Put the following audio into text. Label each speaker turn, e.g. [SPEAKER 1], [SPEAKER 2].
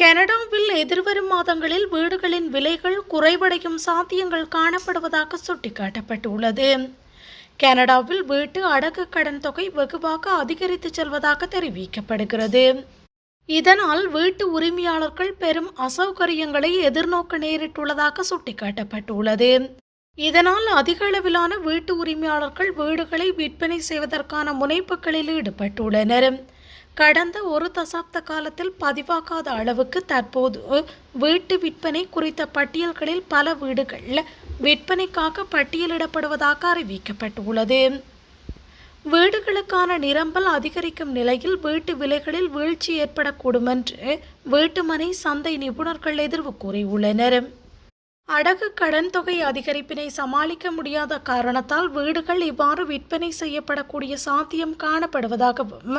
[SPEAKER 1] கனடாவில் எதிர்வரும் மாதங்களில் வீடுகளின் விலைகள் குறைவடையும் சாத்தியங்கள் காணப்படுவதாக சுட்டிக்காட்டப்பட்டுள்ளது. கனடாவில் வீட்டு அடகு கடன் தொகை வெகுவாக அதிகரித்து செல்வதாக தெரிவிக்கப்படுகிறது. இதனால் வீட்டு உரிமையாளர்கள் பெரும் அசௌகரியங்களை எதிர்நோக்க நேரிட்டுள்ளதாக சுட்டிக்காட்டப்பட்டுள்ளது. இதனால் அதிக அளவிலான வீட்டு உரிமையாளர்கள் வீடுகளை விற்பனை செய்வதற்கான முனைப்புகளில் ஈடுபட்டுள்ளனர். கடந்த ஒரு தசாப்த காலத்தில் பதிவாகாத அளவுக்கு தற்போது வீட்டு விற்பனை குறித்த பட்டியல்களில் பல வீடுகள் விற்பனைக்காக பட்டியலிடப்படுவதாக அறிவிக்கப்பட்டுள்ளது. வீடுகளுக்கான நிரம்பல் அதிகரிக்கும் நிலையில் வீட்டு விலைகளில் வீழ்ச்சி ஏற்படக்கூடும் என்று வீட்டுமனை சந்தை நிபுணர்கள் எதிர்வு கூறியுள்ளனர். அடகு கடன் தொகை அதிகரிப்பினை சமாளிக்க முடியாத காரணத்தால் வீடுகள் இவ்வாறு விற்பனை செய்யப்படக்கூடிய சாத்தியம் காணப்படுவதாகவும்